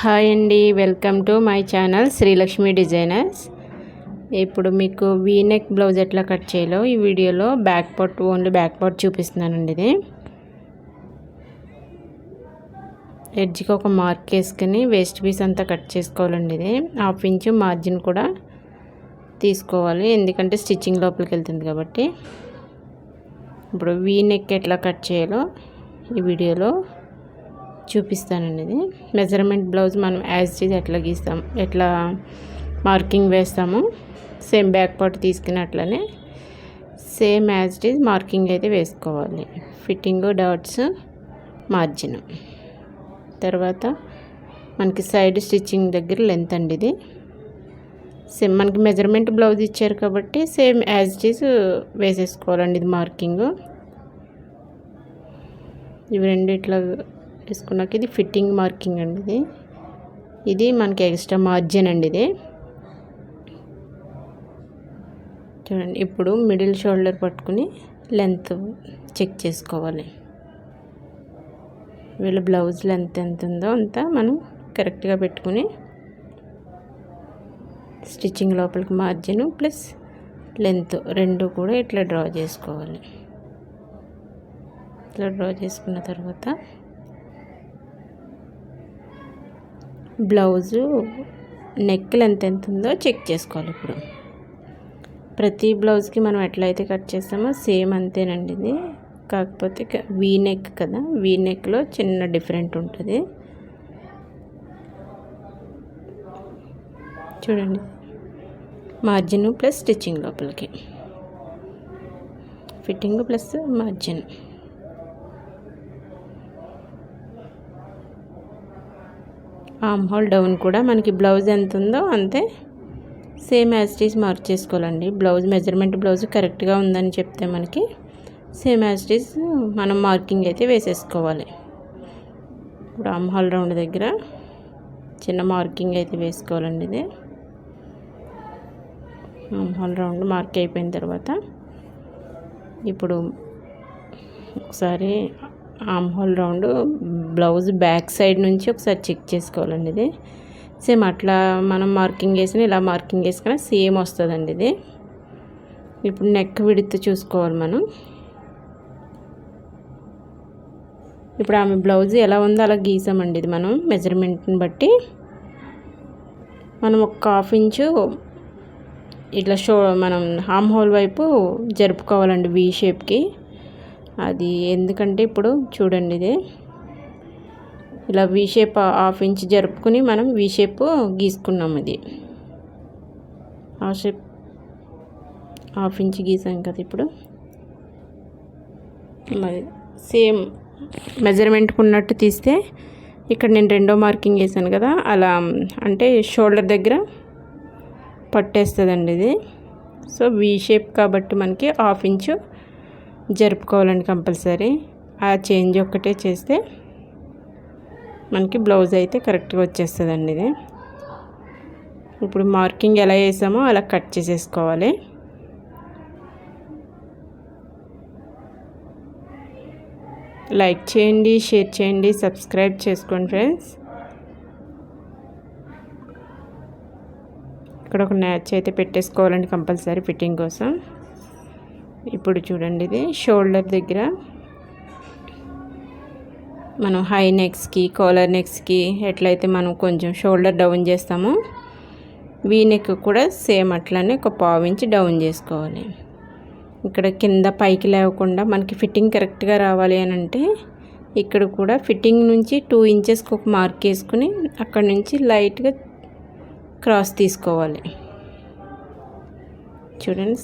Hi అండి welcome to my channel Srilakshmi designers. ఇప్పుడు మీకు వీనెక్ బ్లౌజ్ ఎట్లా కట్ చేయాలో ఈ వీడియోలో back part only back part చూపిస్తున్నానండి ఇది. ఎడ్జ్కి ఒక మార్క్ వేసుకుని వేస్ట్ పీస్ అంతా కట్ చేసుకోవాలండి ఇది. హాఫ్ ఇంచు మార్జిన్ కూడా తీసుకోవాలి. ఎందుకంటే స్టిచ్చింగ్ లోపలికి వెళ్తుంది కాబట్టి. ఇప్పుడు వీనెక్ ఎట్లా కట్ చేయాలో ఈ వీడియోలో చూపిస్తానండి ఇది మెజర్మెంట్ బ్లౌజ్ మనం యాజ్ చేసి ఎట్లా గీస్తాం ఎట్లా మార్కింగ్ వేస్తాము సేమ్ బ్యాక్ పార్ట్ తీసుకుని అట్లనే same as it is marking అయితే వేసుకోవాలి. ఫిట్టింగ్ డాట్స్ మార్జిన్ తర్వాత మనకి సైడ్ స్టిచ్చింగ్ దగ్గర లెంత్ అండి ఇది. సేమ్ మనకి మెజర్మెంట్ బ్లౌజ్ ఇచ్చారు కాబట్టి సేమ్ యాజ్ ఇట్ ఈజ్ వేసేసుకోవాలండి ఇది మార్కింగ్ ఇవి రెండు ఇట్లా వేసుకున్నాక ఇది ఫిట్టింగ్ మార్కింగ్ అండి ఇది. ఇది మనకి ఎక్స్ట్రా మార్జిన్ అండి ఇది. చూడండి ఇప్పుడు మిడిల్ షోల్డర్ పట్టుకుని లెంత్ చెక్ చేసుకోవాలి. వీళ్ళ బ్లౌజ్ లెంత్ ఎంత ఉందో అంతా మనం కరెక్ట్గా పెట్టుకుని స్టిచ్చింగ్ లోపలికి మార్జిన్ ప్లస్ లెంత్ రెండు కూడా ఇట్లా డ్రా చేసుకోవాలి. ఇట్లా డ్రా చేసుకున్న తర్వాత బ్లౌజు నెక్ లెంత్ ఎంత ఉందో చెక్ చేసుకోవాలి ఇప్పుడు. ప్రతి బ్లౌజ్కి మనం ఎట్లయితే కట్ చేస్తామో సేమ్ అంతేనండి ఇది. కాకపోతే వీ నెక్ కదా వీ నెక్లో చిన్న డిఫరెంట్ ఉంటుంది. చూడండి. మార్జిన్ ప్లస్ స్టిచ్చింగ్ లోపలికి. Fitting plus margin. Arm hole down కూడా మనకి బ్లౌజ్ ఎంత ఉందో అంతే. Same as it is mark చేసుకోవాలండి. బ్లౌజ్ మెజర్మెంట్ బ్లౌజ్ కరెక్ట్గా ఉందని చెప్తే మనకి సేమ్ యాస్టీస్ మనం మార్కింగ్ అయితే వేసేసుకోవాలి. ఇప్పుడు ఆమ్ హాల్ రౌండ్ దగ్గర చిన్న మార్కింగ్ అయితే వేసుకోవాలండి ఇది. ఆమ్ హోల్ రౌండ్ మార్క్ అయిపోయిన తర్వాత ఇప్పుడు ఒకసారి arm hole round blouse back side నుంచి ఒకసారి చెక్ చేసుకోవాలండి ఇది. సేమ్ అట్లా మనం మార్కింగ్ వేసిన ఇలా మార్కింగ్ వేసుకున్నా సేమ్ వస్తుందండి ఇది. ఇప్పుడు నెక్ విడిత్ చూసుకోవాలి మనం. ఇప్పుడు ఆమె బ్లౌజ్ ఎలా ఉందో అలా గీసామండి ఇది మనం మెజర్మెంట్ని బట్టి. మనం ఒక హాఫ్ ఇంచు ఇట్లా షో మనం హామ్ హోల్ వైపు జరుపుకోవాలండి వీ షేప్కి అది ఎందుకంటే ఇప్పుడు చూడండి ఇది. ఇలా వీ షేప్ హాఫ్ ఇంచ్ జరుపుకుని మనం వీ షేప్ గీసుకున్నాం ఇది. హాఫ్ షేప్ హాఫ్ ఇంచ్ గీసాం కదా ఇప్పుడు. మరి సేమ్ మెజర్మెంట్కి ఉన్నట్టు తీస్తే ఇక్కడ నేను రెండో మార్కింగ్ వేసాను కదా అలా అంటే షోల్డర్ దగ్గర పట్టేస్తుందండి ఇది. సో వీ షేప్ కాబట్టి మనకి హాఫ్ ఇంచు జరుపుకోవాలండి కంపల్సరీ. ఆ చేంజ్ ఒక్కటే చేస్తే మనకి బ్లౌజ్ అయితే కరెక్ట్గా వచ్చేస్తుందండి ఇది. ఇప్పుడు మార్కింగ్ ఎలా వేసామో అలా కట్ చేసేసుకోవాలి. లైక్ చేయండి షేర్ చేయండి సబ్స్క్రైబ్ చేసుకోండి ఫ్రెండ్స్. ఇక్కడ ఒక మ్యాచ్ అయితే పెట్టేసుకోవాలండి కంపల్సరీ ఫిట్టింగ్ కోసం. ఇప్పుడు చూడండి ఇది షోల్డర్ దగ్గర. మనం హై నెక్స్కి కాలర్ నెక్స్కి ఎట్లయితే మనం కొంచెం షోల్డర్ డౌన్ చేస్తామో వీ నెక్ కూడా సేమ్ అట్లానే ఒక పావు డౌన్ చేసుకోవాలి. ఇక్కడ కింద పైకి లేకుండా మనకి ఫిట్టింగ్ కరెక్ట్గా రావాలి అని అంటే ఇక్కడ కూడా ఫిట్టింగ్ నుంచి టూ ఇంచెస్కి ఒక మార్క్ వేసుకుని అక్కడ నుంచి లైట్గా క్రాస్ తీసుకోవాలి. చూడండి.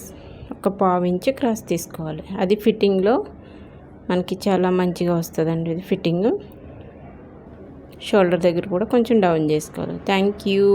ఒక పావు ఇంచు క్రాస్ తీసుకోవాలి. అది ఫిట్టింగ్లో మనకి చాలా మంచిగా వస్తుందండి ఇది ఫిట్టింగ్. షోల్డర్ దగ్గర కూడా కొంచెం డౌన్ చేసుకోవాలి. Thank you.